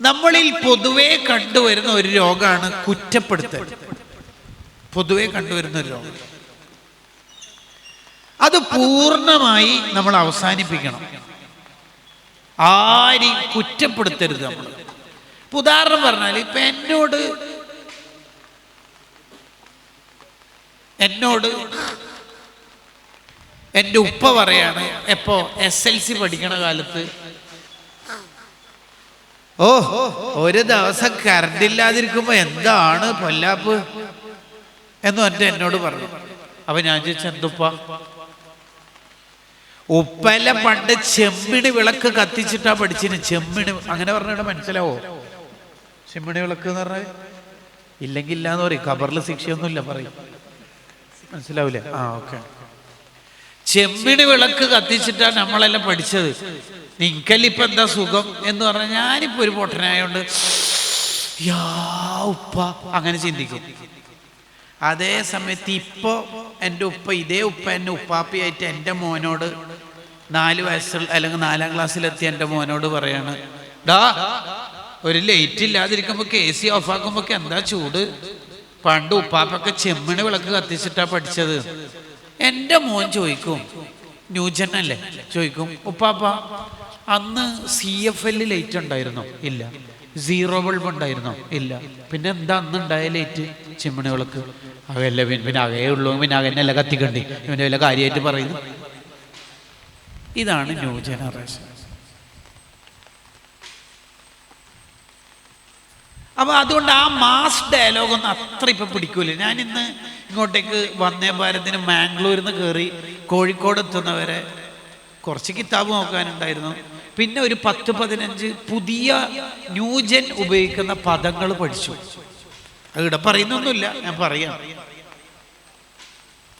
നമ്മളിൽ പൊതുവെ കണ്ടുവരുന്ന ഒരു രോഗമാണ് കുറ്റപ്പെടുത്തൽ. പൊതുവെ കണ്ടുവരുന്ന ഒരു രോഗം. അത് പൂർണമായി നമ്മൾ അവസാനിപ്പിക്കണം. ആരെയും കുറ്റപ്പെടുത്തരുത് നമ്മൾ. ഉദാഹരണം പറഞ്ഞാൽ ഇപ്പൊ എന്നോട് എന്നോട് എന്റെ ഉപ്പ പറയാണ് എപ്പോ എസ് എൽ സി പഠിക്കണ കാലത്ത് ഓ ഒരു ദിവസം കറണ്ട് ഇല്ലാതിരിക്കുമ്പോ എന്താണ് പൊല്ലാപ്പ്? എന്ന് പറഞ്ഞിട്ട് എന്നോട് പറഞ്ഞു. അപ്പൊ ഞാൻ ചോദിച്ചു എന്തുപ്പ? ഉപ്പല പണ്ട് ചെമ്മിണി വിളക്ക് കത്തിച്ചിട്ടാ പഠിച്ചിന് ചെമ്മിണി അങ്ങനെ പറഞ്ഞിട്ട് മനസ്സിലാവോ? ചെമ്മിണി വിളക്ക് എന്ന് പറഞ്ഞാൽ ഇല്ലെങ്കിൽ ഇല്ലാന്ന് പറയും. ഖബറിൽ ശിക്ഷയൊന്നുമില്ല പറയും. മനസ്സിലാവൂലേ? ആ ഓക്കെ. ചെമ്മിണി വിളക്ക് കത്തിച്ചിട്ടാണ് നമ്മളെല്ലാം പഠിച്ചത്. നിങ്ങൾക്കിപ്പോ എന്താ സുഖം എന്ന് പറഞ്ഞാൽ ഞാനിപ്പോ ഒരു പൊട്ടനായോണ്ട് യാ ഉപ്പ അങ്ങനെ ചിന്തിക്കും. അതേ സമയത്ത് ഇപ്പോ എന്റെ ഉപ്പ ഇതേ ഉപ്പ എന്നെ ഉപ്പാപ്പിയായിട്ട് എന്റെ മോനോട് നാല് വയസ്സിൽ അല്ലെങ്കിൽ നാലാം ക്ലാസ്സിലെത്തി എന്റെ മോനോട് പറയാണ് ഡാ ഒരു ലൈറ്റ് ഇല്ലാതിരിക്കുമ്പോ കെ സി ഓഫ് ആക്കുമ്പോ എന്താ ചൂട്? പണ്ട് ഉപ്പാപ്പൊക്കെ ചെമ്മിണി വിളക്ക് കത്തിച്ചിട്ടാ പഠിച്ചത്. എന്റെ മോൻ ചോദിക്കും ന്യൂജൻ അല്ലേ ചോദിക്കും ഉപ്പാപ്പ അന്ന് സി എഫ് എൽ ലൈറ്റ് ഉണ്ടായിരുന്നോ? ഇല്ല. സീറോ ബൾബ് ഉണ്ടായിരുന്നോ? ഇല്ല. പിന്നെ എന്താ അന്ന് ഉണ്ടായ ലൈറ്റ് ചിമ്മിണികൾക്ക് അവയല്ല പിന്നെ പിന്നെ അവയേ ഉള്ളൂ. പിന്നെ അവനല്ല കത്തിക്കണ്ടി? ഇവന്റെ വല്ല കാര്യമായിട്ട് പറയുന്നു. ഇതാണ് ന്യൂ ജനറേഷൻ. അപ്പൊ അതുകൊണ്ട് ആ മാസ് ഡയലോഗ് ഒന്നും അത്ര ഇപ്പൊ പിടിക്കൂല. ഞാൻ ഇന്ന് ഇങ്ങോട്ടേക്ക് വന്നേ ഭാരത്തിന് മാംഗ്ലൂരിൽ നിന്ന് കയറി കോഴിക്കോട് എത്തുന്നവരെ കുറച്ച് കിതാബ് നോക്കാനുണ്ടായിരുന്നു. പിന്നെ ഒരു പത്ത് പതിനഞ്ച് പുതിയ ന്യൂജൻ ഉപയോഗിക്കുന്ന പദങ്ങൾ പഠിച്ചു. അത് ഇവിടെ പറയുന്നൊന്നുമില്ല ഞാൻ പറയാം.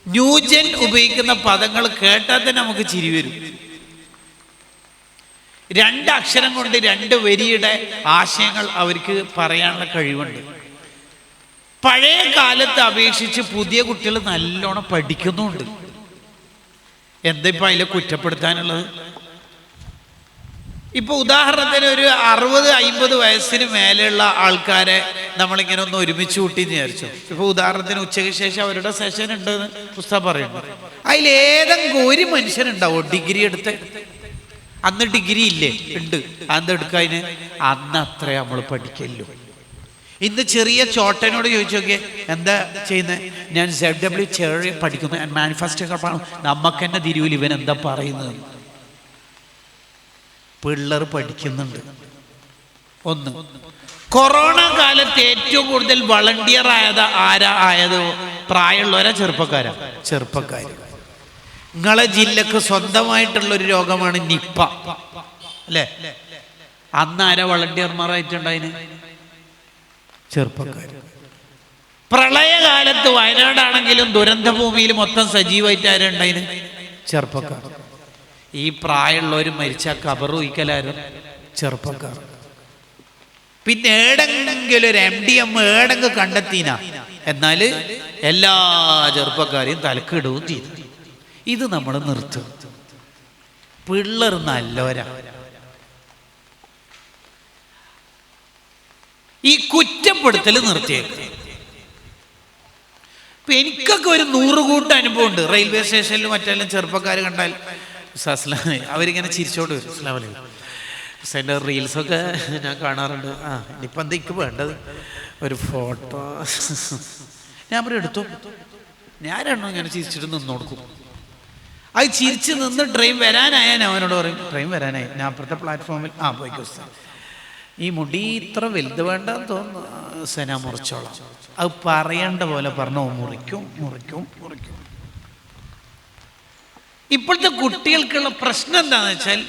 ന്യൂജൻ ഉപയോഗിക്കുന്ന പദങ്ങൾ കേട്ടാൽ തന്നെ നമുക്ക് ചിരി വരും. രണ്ട് അക്ഷരം കൊണ്ട് രണ്ട് വരിയുടെ ആശയങ്ങൾ അവർക്ക് പറയാനുള്ള കഴിവുണ്ട്. പഴയ കാലത്ത് അപേക്ഷിച്ച് പുതിയ കുട്ടികൾ നല്ലോണം പഠിക്കുന്നുണ്ട്. എന്താ ഇപ്പൊ അതിലെ കുറ്റപ്പെടുത്താനുള്ളത്? ഇപ്പൊ ഉദാഹരണത്തിന് ഒരു അറുപത് അയിമ്പത് വയസ്സിന് മേലെയുള്ള ആൾക്കാരെ നമ്മളിങ്ങനെ ഒന്ന് ഒരുമിച്ച് കൂട്ടി വിചാരിച്ചു. ഇപ്പൊ ഉദാഹരണത്തിന് ഉച്ചയ്ക്ക് ശേഷം അവരുടെ സെഷൻ ഉണ്ടെന്ന് പുസ്തകം പറയുന്നു. അതിലേതെങ്കിലും ഒരു മനുഷ്യനുണ്ടാവോ ഡിഗ്രി എടുത്ത്? അന്ന് ഡിഗ്രി ഇല്ലേ? ഉണ്ട്. അന്ന് എടുക്കാതിന് അന്ന് അത്ര നമ്മൾ പഠിക്കല്ലോ ഇന്ന് ചെറിയ ചോട്ടനോട് ചോദിച്ചു നോക്കിയേ എന്താ ചെയ്യുന്നത് ഞാൻ സെഡ് ഡബ്ല്യു ചെറിയ പഠിക്കുന്നു. മാനിഫെസ്റ്റോ നമുക്ക് തന്നെ തിരുവിൽ ഇവൻ എന്താ പറയുന്നത്? പിള്ളേർ പഠിക്കുന്നുണ്ട്. ഒന്ന് കൊറോണ കാലത്ത് ഏറ്റവും കൂടുതൽ വളണ്ടിയർ ആയത് ആരാ? ആയത് പ്രായമുള്ളവരാ ചെറുപ്പക്കാരാ? ചെറുപ്പക്കാർ നിങ്ങളെ ജില്ലക്ക് സ്വന്തമായിട്ടുള്ള ഒരു രോഗമാണ് നിപ്പ. അല്ലേ? അന്ന് ആരാ വളണ്ടിയർമാരായിട്ടുണ്ടായിന്? ചെറുപ്പക്കാർ പ്രളയകാലത്ത് വയനാടാണെങ്കിലും ദുരന്തഭൂമിയിൽ മൊത്തം സജീവമായിട്ട് ആരാ ഉണ്ടായിന്? ചെറുപ്പക്കാർ. ഈ പ്രായമുള്ളവർ മരിച്ച കബർ വയ്ക്കലാരും ചെറുപ്പക്കാർ. പിന്നെ ഏടെങ്കിലും ഒരു എം ഡി എം ഏടെങ്ക് കണ്ടെത്തിന? എന്നാൽ എല്ലാ ചെറുപ്പക്കാരെയും തലക്കിടുകയും ചെയ്തു. ഇത് നമ്മൾ നിർത്തും. പിള്ളേർ നല്ലവരാ. ഈ കുറ്റപ്പെടുത്തൽ നിർത്തിയേക്കും ഇപ്പൊ എനിക്കൊക്കെ ഒരു നൂറ് കൂട്ട അനുഭവം ഉണ്ട് റെയിൽവേ സ്റ്റേഷനിൽ മറ്റെല്ലാം ചെറുപ്പക്കാർ കണ്ടാൽ അസ്ലാം അവരിങ്ങനെ ചിരിച്ചോണ്ട് വരും. അസ്ലാം വലൈക്കും എന്റെ റീൽസൊക്കെ ഞാൻ കാണാറുണ്ട്. ആ ഇനിയിപ്പം ഇക്ക് വേണ്ടത്? ഒരു ഫോട്ടോ. ഞാൻ പറയും എടുത്തു. ഞാനെണ്ണോ ഇങ്ങനെ ചിരിച്ചിട്ട് നിന്ന് കൊടുക്കും അത് ചിരിച്ച് നിന്ന് ട്രെയിൻ വരാനായാൻ അവനോട് പറയും ട്രെയിൻ വരാനായി. ഞാൻ അപ്പുറത്തെ പ്ലാറ്റ്ഫോമിൽ ആ പോയിക്കോ സാർ ഈ മുടി ഇത്ര വലുത് വേണ്ടെന്ന് തോന്നുന്നു. സെന മുറിച്ചോളാം. അത് പറയേണ്ട പോലെ പറഞ്ഞു. മുറിക്കും മുറിക്കും മുറിക്കും. ഇപ്പോഴത്തെ കുട്ടികൾക്കുള്ള പ്രശ്നം എന്താണെന്ന് വെച്ചാൽ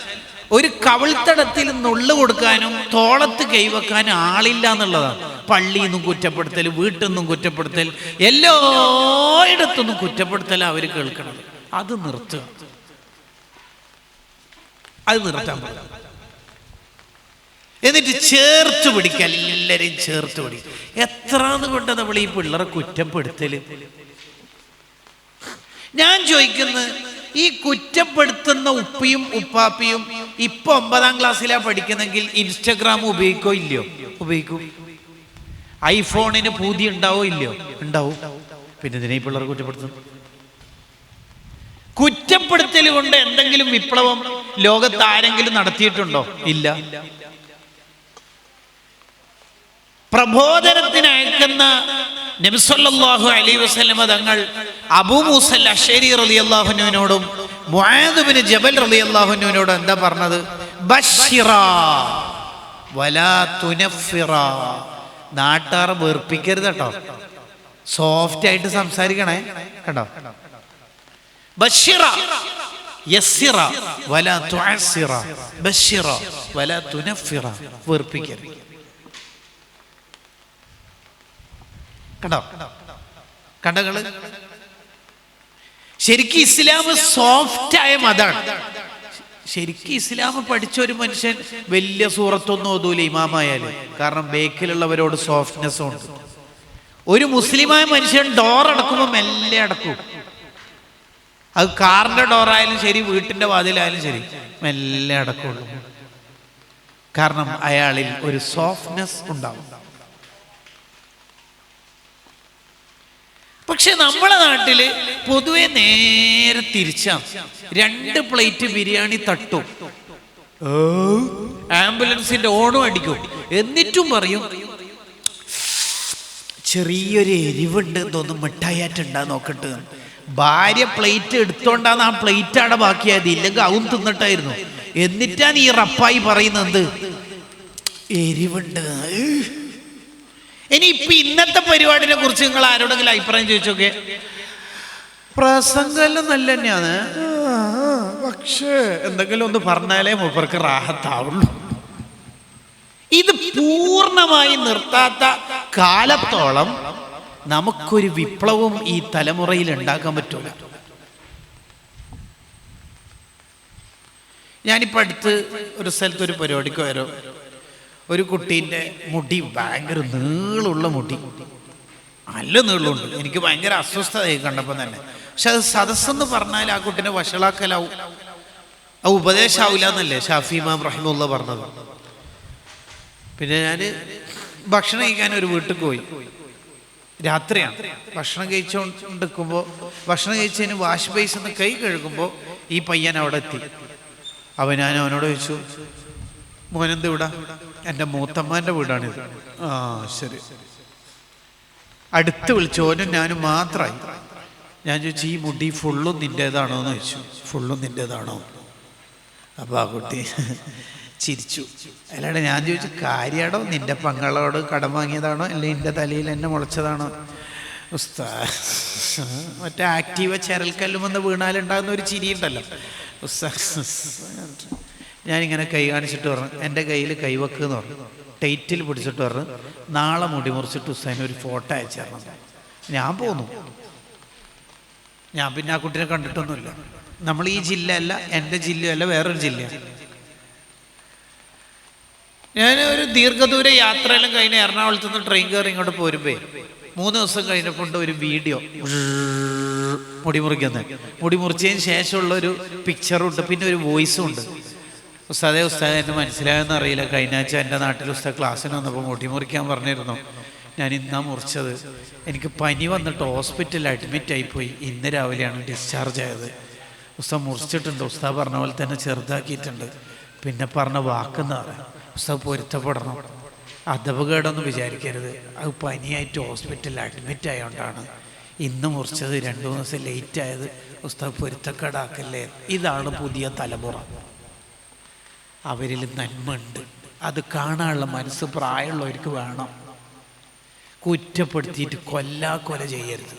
ഒരു കവിൾത്തടത്തിൽ നുള്ളു കൊടുക്കാനും തോളത്ത് കൈവെക്കാനും ആളില്ല എന്നുള്ളതാണ്. പള്ളിയിൽ നിന്നും കുറ്റപ്പെടുത്തൽ വീട്ടിൽ നിന്നും കുറ്റപ്പെടുത്തൽ എല്ലായിടത്തുനിന്നും കുറ്റപ്പെടുത്തൽ അവർ കേൾക്കണത്. അത് നിർത്തുക അത് നിർത്താൻ പറ്റില്ല എന്നിട്ട് ചേർത്ത് പിടിക്കുക എല്ലാവരെയും ചേർത്ത് പിടിക്കുക എത്രാന്ന് കൊണ്ട് നമ്മൾ ഈ പിള്ളേരെ കുറ്റപ്പെടുത്തൽ? ഞാൻ ചോദിക്കുന്നത് ഈ കുറ്റപ്പെടുത്തുന്ന ഉപ്പിയും ഉപ്പാപ്പിയും ഇപ്പൊ ഒമ്പതാം ക്ലാസ്സിലാ പഠിക്കുന്നെങ്കിൽ ഇൻസ്റ്റഗ്രാം ഉപയോഗിക്കോ ഇല്ലയോ? ഉപയോഗിക്കും. ഐഫോണിന് പൂതി ഉണ്ടാവോ ഇല്ലയോ? ഉണ്ടാവും. പിന്നെ ഇതിനെ പിള്ളേർ കുറ്റപ്പെടുത്തുന്നു. കൊണ്ട് എന്തെങ്കിലും വിപ്ലവം ലോകത്ത് ആരെങ്കിലും നടത്തിയിട്ടുണ്ടോ? ഇല്ല. പ്രബോധനത്തിന് അയക്കുന്ന നബിസല്ലാഹു അലൈ വസ്ലമ തങ്ങൾ അബൂ മൂസൽ അഷേരി റലി അള്ളാഹുനുവിനോടും മുഹാദുബിന് ജബൽ റലി അള്ളാഹുനുവിനോടും എന്താ പറഞ്ഞത്? ബഷിറ വലാ നാട്ടാർ വെറുപ്പിക്കരുത് കേട്ടോ. സോഫ്റ്റ് ആയിട്ട് സംസാരിക്കണേ. കേട്ടോ ബഷിറ യസ്സിറ വലാ തുഅസ്സിറ ബശ്ശിറ വലാ തുനഫിറ വെറുപ്പിക്കരുത് കണ്ടോ? കണ്ടകൾ ശരിക്കും ഇസ്ലാം സോഫ്റ്റ് ആയ മതാണ് ശരിക്കും ഇസ്ലാം പഠിച്ച ഒരു മനുഷ്യൻ വലിയ സൂറത്തൊന്നും ഓതൂല ഇമാമായാൽ. കാരണം ബേക്കിലുള്ളവരോട് സോഫ്റ്റ്നെസ് ഉണ്ട്. ഒരു മുസ്ലിമായ മനുഷ്യൻ ഡോർ അടക്കുമ്പോൾ മെല്ലെ അടക്കും. അത് കാറിന്റെ ഡോറായാലും ശരി വീട്ടിന്റെ വാതിലായാലും ശരി മെല്ലെ അടക്കുള്ളൂ കാരണം അയാളിൽ ഒരു സോഫ്റ്റ്നെസ് ഉണ്ടാവും. പക്ഷെ നമ്മളെ നാട്ടിൽ പൊതുവെ നേരെ തിരിച്ചാ രണ്ട് പ്ലേറ്റ് ബിരിയാണി തട്ടും. ആംബുലൻസിന്റെ ഓണം അടിക്കും. എന്നിട്ടും പറയും ചെറിയൊരു എരിവുണ്ട് തോന്നും മിഠായിട്ടാ നോക്കട്ടെ ഭാര്യ പ്ലേറ്റ് എടുത്തോണ്ടാന്ന് ആ പ്ലേറ്റ് അവിടെ ബാക്കിയായത്. ഇല്ലെങ്കിൽ അവൻ തിന്നിട്ടായിരുന്നു. എന്നിട്ടാണ് ഈ റപ്പായി പറയുന്നത്? എരിവുണ്ട്. ഇനി ഇപ്പൊ ഇന്നത്തെ പരിപാടിനെ കുറിച്ച് നിങ്ങൾ ആരോടെങ്കിലും അഭിപ്രായം ചോദിച്ചോക്കെ? പ്രസംഗമെല്ലാം നല്ല തന്നെയാണ്. പക്ഷേ എന്തെങ്കിലും ഒന്ന് പറഞ്ഞാലേ മൂപ്പർക്ക് റാഹത്താവുള്ളൂ. ഇത് പൂർണമായി നിർത്താത്ത കാലത്തോളം നമുക്കൊരു വിപ്ലവം ഈ തലമുറയിൽ ഉണ്ടാക്കാൻ പറ്റൂല. ഞാനിപ്പോൾ അടുത്ത് ഒരു സ്ഥലത്ത് ഒരു പരിപാടിക്ക് വരോ ഒരു കുട്ടീന്റെ മുടി ഭയങ്കര നീളമുള്ള മുടി. നല്ല നീളമുണ്ട്. എനിക്ക് ഭയങ്കര അസ്വസ്ഥതയായി കണ്ടപ്പോൾ തന്നെ. പക്ഷെ അത് സദസ്സെന്ന് പറഞ്ഞാൽ ആ കുട്ടീനെ വഷളാക്കലാവും. ആ ഉപദേശമാവില്ല എന്നല്ലേ ഷാഫി ഇമാം റഹിമുള്ള പറഞ്ഞത്. പിന്നെ ഞാൻ ഭക്ഷണം കഴിക്കാൻ ഒരു വീട്ടിൽ പോയി. രാത്രിയാണ്. ഭക്ഷണം കഴിച്ചുകൊണ്ടിരിക്കുമ്പോൾ ഭക്ഷണം കഴിച്ചതിന് വാഷ് ബേസിൽ കൈ കഴുകുമ്പോൾ ഈ പയ്യൻ അവിടെ എത്തി. അവൻ ഞാൻ അവനോട് ചോദിച്ചു മോനെന്ത് വീടാ എന്റെ മൂത്തമ്മാന്റെ വീടാണിത്. ആ ശരി. അടുത്ത് വിളിച്ചു ഓനും ഞാനും മാത്രമായി ഞാൻ ചോദിച്ചു ഈ മുടി ഫുള്ളും നിന്റേതാണോ എന്ന് ചോദിച്ചു. ഫുള്ളും നിന്റേതാണോ? അപ്പോൾ ആ കുട്ടി ചിരിച്ചു. അല്ലാണ്ട് ഞാൻ ചോദിച്ചു കാര്യാടോ? നിന്റെ പങ്ങളോട് കടം വാങ്ങിയതാണോ? അല്ലെങ്കിൽ എന്റെ തലയിൽ എന്നെ മുളച്ചതാണോ? ഉസ്താ മറ്റേ ആക്റ്റീവ ചരൽക്കല്ലുമെന്ന് വീണാലുണ്ടാകുന്ന ഒരു ചിരിയുണ്ടല്ലോ ഉസ്താ ഞാനിങ്ങനെ കൈ കാണിച്ചിട്ട് പറഞ്ഞു എന്റെ കയ്യിൽ കൈവക്ക് എന്ന് പറഞ്ഞു. ടൈറ്റിൽ പിടിച്ചിട്ട് പറഞ്ഞു നാളെ മുടി മുറിച്ചിട്ട് ഉസ്താദിന് ഒരു ഫോട്ടോ അയച്ചു ഞാൻ പോന്നു. ഞാൻ പിന്നെ ആ കുട്ടീനെ കണ്ടിട്ടൊന്നുമില്ല. നമ്മൾ ഈ ജില്ല അല്ല എന്റെ ജില്ലയല്ല വേറൊരു ജില്ലയാണ്. ഞാൻ ഒരു ദീർഘദൂര യാത്രയെല്ലാം കഴിഞ്ഞ് എറണാകുളത്ത് നിന്ന് ട്രെയിൻ കയറി ഇങ്ങോട്ട് പോരുമ്പേ മൂന്ന് ദിവസം കഴിഞ്ഞപ്പോൾ ഒരു വീഡിയോ മുടി മുറിക്കുന്നത്. മുടി മുറിച്ചതിന് ശേഷമുള്ള ഒരു പിക്ചറും ഉണ്ട് പിന്നെ ഒരു വോയിസും ഉണ്ട്. ഉസ്താദേ ഉസ്താദ് എന്നെ മനസ്സിലായെന്ന് അറിയില്ല. കഴിഞ്ഞ ആഴ്ച എന്റെ നാട്ടിൽ ഉസ്താദ് ക്ലാസ്സിന് വന്നപ്പോൾ മുടി മുറിക്കാൻ പറഞ്ഞിരുന്നു. ഞാൻ ഇന്നാ മുറിച്ചത്. എനിക്ക് പനി വന്നിട്ട് ഹോസ്പിറ്റലിൽ അഡ്മിറ്റ് ആയിപ്പോയി. ഇന്ന് രാവിലെയാണ് ഡിസ്ചാർജ് ആയത്. ഉസ്താദ് മുറിച്ചിട്ടുണ്ട്. ഉസ്താദ് പറഞ്ഞ പോലെ തന്നെ ചെറുതാക്കിയിട്ടുണ്ട്. പിന്നെ പറഞ്ഞ വാക്കെന്ന് പറയാം. ഉസ്താദ് പൊരുത്തപ്പെടണം. അധപകേടൊന്നും വിചാരിക്കരുത്. അത് പനിയായിട്ട് ഹോസ്പിറ്റലിൽ അഡ്മിറ്റ് ആയതുകൊണ്ടാണ് ഇന്ന് മുറിച്ചത് രണ്ടു മൂന്ന് ദിവസം ലേറ്റ് ആയത് പുസ്തകം പൊരുത്തക്കേടാക്കല്ലേ. ഇതാണ് പുതിയ തലമുറ. അവരിൽ നന്മയുണ്ട്. അത് കാണാനുള്ള മനസ്സ് പ്രായമുള്ളവർക്ക് വേണം. കുറ്റപ്പെടുത്തിയിട്ട് കൊല്ലാ കൊല ചെയ്യരുത്.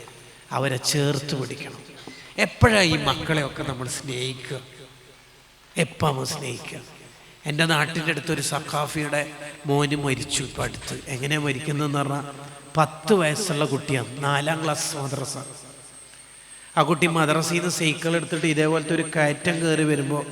അവരെ ചേർത്ത് പിടിക്കണം. എപ്പോഴാണ് ഈ മക്കളെയൊക്കെ നമ്മൾ സ്നേഹിക്കുക? എപ്പോൾ സ്നേഹിക്കുക? എന്റെ നാട്ടിന്റെ അടുത്തൊരു സഖാഫിയുടെ മോന് മരിച്ചു ഇപ്പം അടുത്ത്. എങ്ങനെ മരിക്കുന്നതെന്ന് പറഞ്ഞാൽ പത്ത് വയസ്സുള്ള കുട്ടിയാണ് നാലാം ക്ലാസ് മദ്രസ. ആ കുട്ടി മദ്രസയിൽ നിന്ന് സൈക്കിൾ എടുത്തിട്ട് ഇതേപോലത്തെ ഒരു കയറ്റം കയറി വരുമ്പോൾ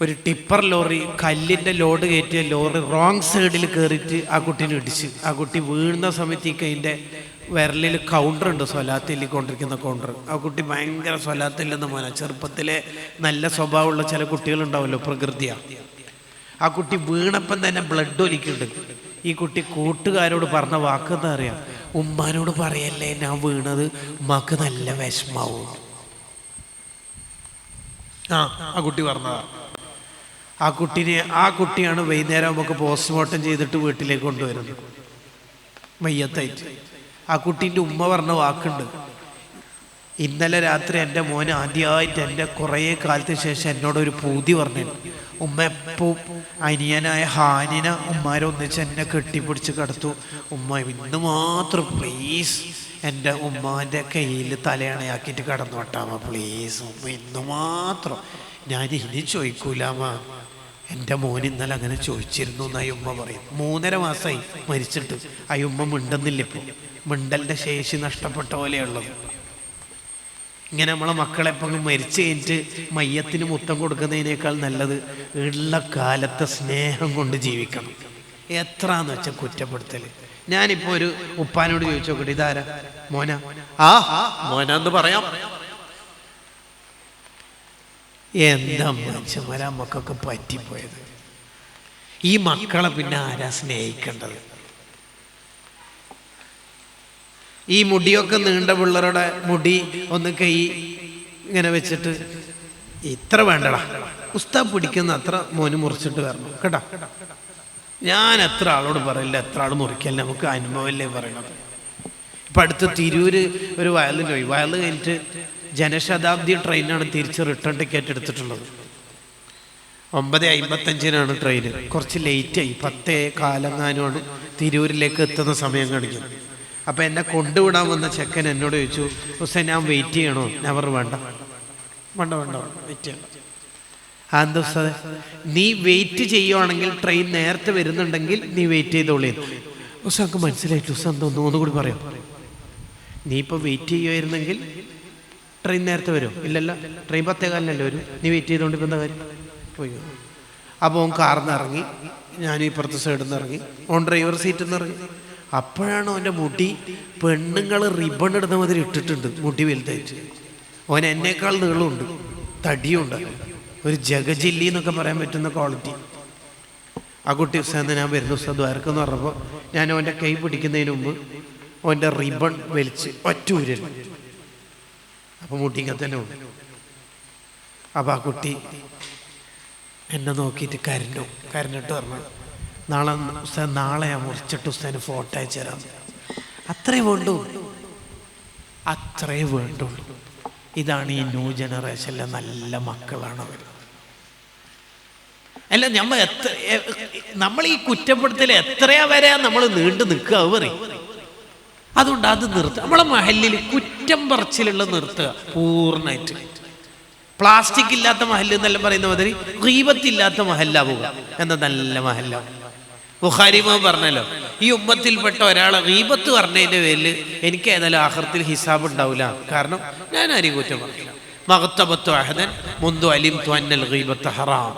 ഒരു ടിപ്പർ ലോറി കല്ലിന്റെ ലോഡ് കയറ്റിയ ലോറി റോങ് സൈഡിൽ കയറിയിട്ട് ആ കുട്ടീനെ ഇടിച്ച്. ആ കുട്ടി വീഴുന്ന സമയത്തേക്ക് അതിന്റെ വിരലിൽ കൗണ്ടർ ഉണ്ട് സ്വലാത്തിൽ കൊണ്ടിരിക്കുന്ന കൗണ്ടർ ആ കുട്ടി ഭയങ്കര സ്വലാത്തില്ലെന്ന് മോന. ചെറുപ്പത്തിലെ നല്ല സ്വഭാവമുള്ള ചില കുട്ടികളുണ്ടാവുമല്ലോ പ്രകൃതിയാണ് ആ കുട്ടി വീണപ്പം തന്നെ ബ്ലഡ് ഒലിക്കുന്നുണ്ട്. ഈ കുട്ടി കൂട്ടുകാരോട് പറഞ്ഞ വാക്കെന്താ അറിയാം? ഉമ്മാനോട് പറയല്ലേ ഞാൻ വീണത് ഉമ്മാക്ക് നല്ല വിഷമാവും. ആ ആ കുട്ടി പറഞ്ഞതാ. ആ കുട്ടീനെ ആ കുട്ടിയാണ് വൈകുന്നേരം നമുക്ക് പോസ്റ്റ്മോർട്ടം ചെയ്തിട്ട് വീട്ടിലേക്ക് കൊണ്ടുവരുന്നത്. മയ്യത്തായിട്ട് ആ കുട്ടീന്റെ ഉമ്മ പറഞ്ഞ വാക്കുണ്ട്. ഇന്നലെ രാത്രി എന്റെ മോൻ ആദ്യമായിട്ട് എന്റെ കുറേ കാലത്തിന് ശേഷം എന്നോടൊരു പൂതി പറഞ്ഞു. ഉമ്മ എപ്പോൾ അനിയനായ ഹാനിന ഉമ്മാരെ ഒന്നിച്ച് എന്നെ കെട്ടിപ്പിടിച്ച് കിടത്തു. ഉമ്മ ഇന്ന് മാത്രം പ്ലീസ് എന്റെ ഉമ്മാന്റെ കയ്യിൽ തലയണയാക്കിയിട്ട് കടന്നു വട്ടാമ പ്ലീസ് ഉമ്മ ഇന്ന് മാത്രം. ഞാൻ ഇനി ചോദിക്കൂലാമ എന്റെ മോൻ ഇന്നലെ അങ്ങനെ ചോദിച്ചിരുന്നു എന്ന് അയ്യുമ്മ പറയും. മൂന്നര മാസമായി മരിച്ചിട്ട്. അയ്യുമ്മ മിണ്ടുന്നില്ല ഇപ്പോൾ മിണ്ടലിന്റെ ശേഷി നഷ്ടപ്പെട്ട പോലെയുള്ളത്. ഇങ്ങനെ നമ്മളെ മക്കളെ ഇപ്പം മരിച്ചു കഴിഞ്ഞിട്ട് മയ്യത്തിന് മുത്തം കൊടുക്കുന്നതിനേക്കാൾ നല്ലത് ഉള്ള കാലത്തെ സ്നേഹം കൊണ്ട് ജീവിക്കണം. എത്രാന്ന് വെച്ചാൽ കുറ്റപ്പെടുത്തൽ ഞാനിപ്പോൾ ഒരു ഉപ്പാനോട് ചോദിച്ചു നോക്കട്ടെ ഇതാരാ? മോന? ആ മോന എന്ന് പറയാം. എന്താ മനുഷ്യന്മാരാ മക്കൾക്ക് പറ്റിപ്പോയത്? ഈ മക്കളെ പിന്നെ ആരാ സ്നേഹിക്കേണ്ടത്? ഈ മുടിയൊക്കെ നീണ്ട പിള്ളേരുടെ മുടി ഒന്ന് കൈ ഇങ്ങനെ വെച്ചിട്ട് ഇത്ര വേണ്ടടാ. ഉസ്താ പിടിക്കുന്ന അത്ര മോന് മുറിച്ചിട്ട് വരണം കേട്ടോ? ഞാൻ എത്ര ആളോട് പറയില്ല എത്ര ആൾ മുറിക്കല്ല നമുക്ക് അനുഭവമല്ലേ പറയണത്? ഇപ്പം അടുത്ത് തിരൂര് ഒരു വയലിൽ പോയി. വയൽ കഴിഞ്ഞിട്ട് ജനശതാബ്ദി ട്രെയിനാണ് തിരിച്ച് റിട്ടേൺ ടിക്കറ്റ് എടുത്തിട്ടുള്ളത്. ഒമ്പത് അമ്പത്തഞ്ചിനാണ് ട്രെയിൻ കുറച്ച് ലേറ്റായി പത്തേ കാലങ്ങാനുമാണ് തിരൂരിലേക്ക് എത്തുന്ന സമയം കാണിക്കുന്നത്. അപ്പം എന്നെ കൊണ്ടുവിടാൻ വന്ന ചെക്കൻ എന്നോട് ചോദിച്ചു ഹുസൈൻ ഞാൻ വെയിറ്റ് ചെയ്യണോ? നെവർ പറഞ്ഞു വേണ്ട വേണ്ട വേണ്ട. വെയിറ്റ് ചെയ്യണം ആ നീ വെയിറ്റ് ചെയ്യുവാണെങ്കിൽ ട്രെയിൻ നേരത്തെ വരുന്നുണ്ടെങ്കിൽ നീ വെയിറ്റ് ചെയ്തോളേ ഉസ്താക്ക് മനസ്സിലായിട്ട് ഉസ്താ എന്തോ ഒന്നുകൂടി പറയാം. നീ ഇപ്പോൾ വെയിറ്റ് ചെയ്യുമായിരുന്നെങ്കിൽ ട്രെയിൻ നേരത്തെ വരും. ഇല്ലല്ല ട്രെയിൻ പത്തേകാലിനല്ലേ വരും. നീ വെയിറ്റ് ചെയ്തുകൊണ്ട് ഇപ്പം എന്താ കാര്യം? പോയി അപ്പോൾ കാറിൽ നിന്ന് ഇറങ്ങി. ഞാനും ഇപ്പുറത്തെ സൈഡിൽ നിന്ന് ഇറങ്ങി. ഓൺ ഡ്രൈവർ സീറ്റിൽ നിന്ന് ഇറങ്ങി. അപ്പോഴാണ് അവന്റെ മുടി പെണ്ണുങ്ങൾ റിബൺ ഇടുന്ന മാതിരി ഇട്ടിട്ടുണ്ട്. മുടി വലുതായിട്ട്. ഓൻ എന്നേക്കാൾ നീളമുണ്ട്. തടിയുണ്ട് ഒരു ജഗജില്ലി എന്നൊക്കെ പറയാൻ പറ്റുന്ന ക്വാളിറ്റി ആ കുട്ടി ഉസ്താദ് ഞാൻ വരുന്ന ഉസ്താദ് ദ്വാരക്കെന്ന് പറഞ്ഞപ്പോൾ ഞാൻ അവന്റെ കൈ പിടിക്കുന്നതിന് മുമ്പ് അവന്റെ റിബൺ വലിച്ച് ഒറ്റ ഊരൽ അപ്പോൾ ഉണ്ട് അപ്പോൾ ആ കുട്ടി എന്നെ നോക്കിയിട്ട് കരഞ്ഞു. കരഞ്ഞിട്ട് പറഞ്ഞു നാളെ ഉസ്താൻ നാളെ ഞാൻ മുറിച്ചിട്ട് ഉസ്താന് ഫോട്ടോ അയച്ചു തരാം. അത്രേ വേണ്ടു. അത്രേ വേണ്ടുള്ളൂ ഇതാണ് ഈ ന്യൂ ജനറേഷനിലെ നല്ല മക്കളാണ് അവർ അല്ല നമ്മൾ എത്ര നമ്മൾ ഈ കുറ്റപ്പെടുത്തൽ എത്രയാ വരെ നമ്മൾ നീണ്ടു നിൽക്കുക പറയും. അതുകൊണ്ട് അത് നിർത്തുക നമ്മളെ മഹലിൽ കുറ്റം പറച്ചിലുള്ള നിർത്തുക പൂർണമായിട്ട്. പ്ലാസ്റ്റിക് ഇല്ലാത്ത മഹൽ എന്നെല്ലാം പറയുന്ന മാതിരി ഗീപത്തില്ലാത്ത മഹല്ലാവുക എന്ന നല്ല മഹല്ല ബുഖാരിമ പറഞ്ഞല്ലോ ഈ ഉമ്മത്തിൽപ്പെട്ട ഒരാളെ ഗീബത്ത് പറഞ്ഞതിന്റെ പേരിൽ എനിക്ക് ഏതായാലും ആഹൃത്തിൽ ഹിസാബ് ഉണ്ടാവില്ല കാരണം ഞാൻ ആരെയും കുറ്റം പറയില്ല. മഹത്തബത്തു അഹദൻ മുന്തു അലിം ത്വന്നൽ ഗീബത്ത് ഹറാം.